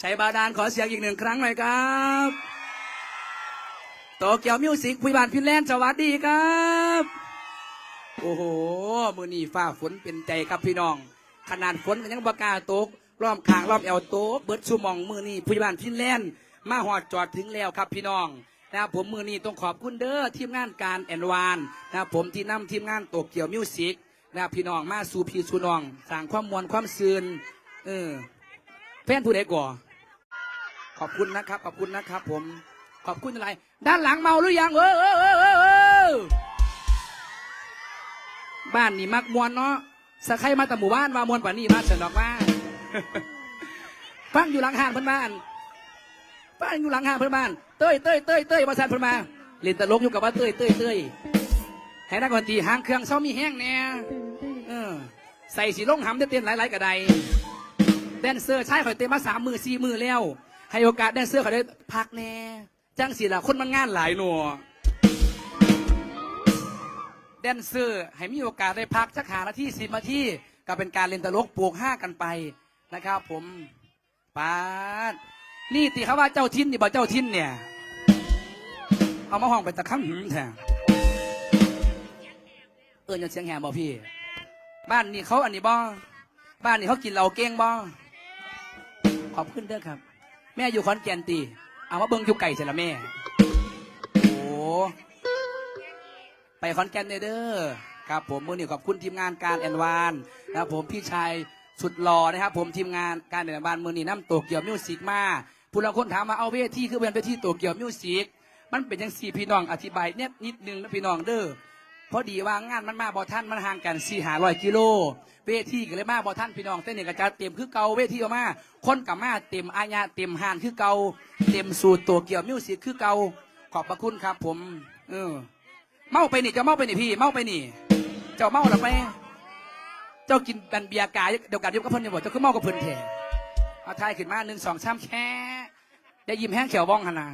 ชัยบาดาลขอเสียงอีกหนึ่งครั้งหน่อยครับโตเกียวมิวสิกพุยบานฟินแลนด์สวัสดีครับ โอ้โหมือนี่ฟ้าฝนเป็นใจครับพี่น้อง ขนาดฝนก็ยังบากล้าตกรอบขางรอบเอวโตกเบิร์ดชูมองมือนี่พุยบานฟินแลนด์มาหอดจอดถึงแล้วครับพี่น้องนะผมมือนี้ต้องขอบคุณเด้อทีมงานการแอนวานนะผมที่นำทีมงานโตเกียวมิวสิกนะพี่น้องมาสู่พี่สู่น้องสร้างความมวลความซืนเออแฟนผู้ใดก่อ ขอบคุณนะครับ ขอบคุณนะครับ ผม ขอบคุณอะไร ด้านหลังเมาหรือยังเออเออเออเออเออบ้านนี่มักมวนเนาะสะใครมาแต่หมู่บ้านมามวนกว่านี่มาเสนอกมาฟังอยู่หลังห้างเพื่อนบ้านฟังอยู่หลังห้างเพื่อนบ้านเต้ยเต้ยเต้ยเต้ยมาสั่นเพื่อนมาเล่นตลกอยู่กับว่าเต้ยเต้ยเต้ยให้นักดนตรีห้างเครื่องเศร้ามีแห้งแน่เออ ใส่สีลงหำได้เต้นหลายๆกระไดแดนเซอร์ใช้ข่อยเต็มมาสามมือสี่มือแล้ว ให้โอกาสแดนเซอร์เขาได้พักแน่จังสิละคนมันงานหลายหนัวแดนเซอร์ให้มีโอกาสได้พักสักหานาทีสิบนาทีก็เป็นการเล่นตลกปลูกห้ากันไปนะครับ ผมปาดนี่ตีเขาว่าเจ้าทินนี่บอกเจ้าทิ้นเนี่ย เอามาห้องไปตะคำหืมแท้เออจะเสียงแหบบอกพี่ บ้านนี่เขาอันนี้บ่บ้านนี่เขากินเหล้าเก่งบ่ขอบคุณเด้อครับ ม่อยู่ขอนแก่นตีเอามาเบิ่งอยู่ไก่เสร็จละแม่ โอ้ไปขอนแก่นเด้อครับผมมือหนี้ขอบคุณทีมงานการแอนวานนะครับผมพี่ชายสุดหล่อนะครับ ผมทีมงานการแอนวานมือหนี้น้ำโตเกียวมิวสิกมาผู้ละคนถามมาเอาเวทีคือเป็นเวทีโตเกียวมิวสิกมันเป็นยังสี่พี่น้องอธิบายเนี่ยนิดนึงนะพี่น้องเด้อ พอดีว่างานมันมาบอท่านมันห่างกันสี่หาร้อยกิโล เวทีก็เลยมาบอท่านพี่น้องเต้นเนี่ยกระจาเต็มคือเก่าเวทีออกมาคนกับมาเต็มอาญาเต็มหานคือเก่าเต็มสูตรตัวเกี่ยวมิวสิกคือเก่าขอบพระคุณครับ ผม เออ เมาไปนี่เจ้าเมาไปนี่พี่ เมาไปนี่ เจ้าเมาหรือไม่เจ้ากินเป็นเบียร์กายเดียวกันเดียวกับเพิ่นเนี่ยบอกเจ้าคือเมากับเพิ่นแท้เอาทายขึ้นมาหนึ่งสองสามแค่ได้ยิ้มแห้งเขียวบ้องขนาด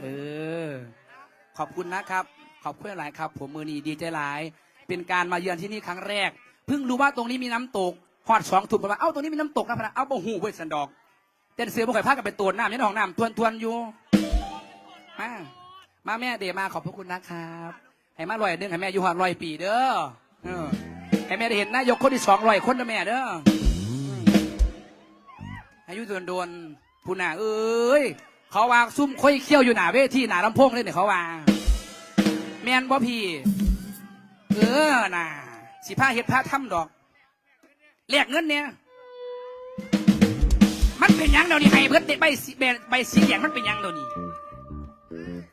เออ ขอบคุณนะครับ ขอบคุณหลายครับผมมือนีดีใจหลาย เป็นการมาเยือนที่นี่ครั้งแรก เพิ่งรู้ว่าตรงนี้มีน้ำตกหอดสองถุงปมาเอ้าตรงนี้มีน้ำตกนะพนะเอ้าบ่หูเว้ยสันดอกเต้นเสือบ่เคยพากันไปตัวจน้ำยันห้องน้ำทวนทวนอยู่มามาแม่เดมาขอบพระคุณนะครับให้มาลอยเด้งให้แม่อยู่หอดลอยปีเด้อให้แม่ได้เห็นนายกคนที่สองลอยคนนะแม่เด้ออายุโดนโดนผู้หนาเอ้ยเขาวางซุ่มค่อยเขี้ยวอยู่หนาเวทีหนาลำโพงเลยเนี่ยเขาวาง มนบ่พี่ เออน่ะสิผ้าเฮ็ดผ้าทำดอกแลกเงินเนี่ย มันเป็นยังเดี๋ยวนี้ให้เพื่อนใบสีใบสีแดงมันเป็นยังเดี๋ยวนี้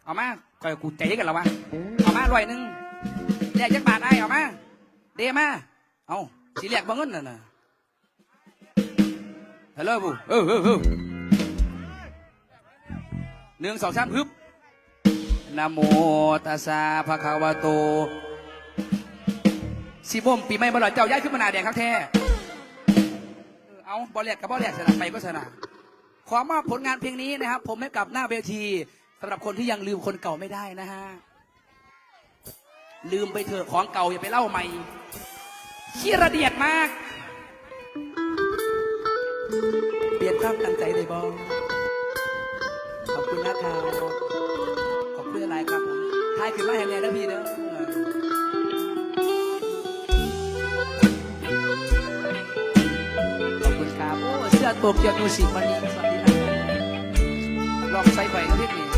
เอามาก่อยกูใจกันแล้ววะเอามาร้อยหนึ่งแลกจักบาทไอ้เอามาเดมาเอาสีแลกบ่เงินน่ะนะฮัลโหลบูเออเออเออหนึ่งสองสามฮึบ นะโมตัสสะภะคะวะโตสิบ่มปีใหม่บ่หล่อเจ้าย้ายขึ้นมาหนาแดงครับแท้เออเอาบอลแลกกับบอลแลกสนะไปก็สนะขอมอบผลงานเพลงนี้นะครับ ผมให้กับหน้าเวทีสำหรับคนที่ยังลืมคนเก่าไม่ได้นะฮะลืมไปเถอะของเก่าอย่าไปเล่าใหม่ขี้ระเดียดมาก เปลี่ยนความตั้งใจเลยบอขอบคุณนะครับ เป็นอะไรครับผมทายขึ้นมาแห่งไหนนะพี่เด้อตกจากมิวสิกมันนี้สวัสดีนะลองใส่ไปนิดหนึ่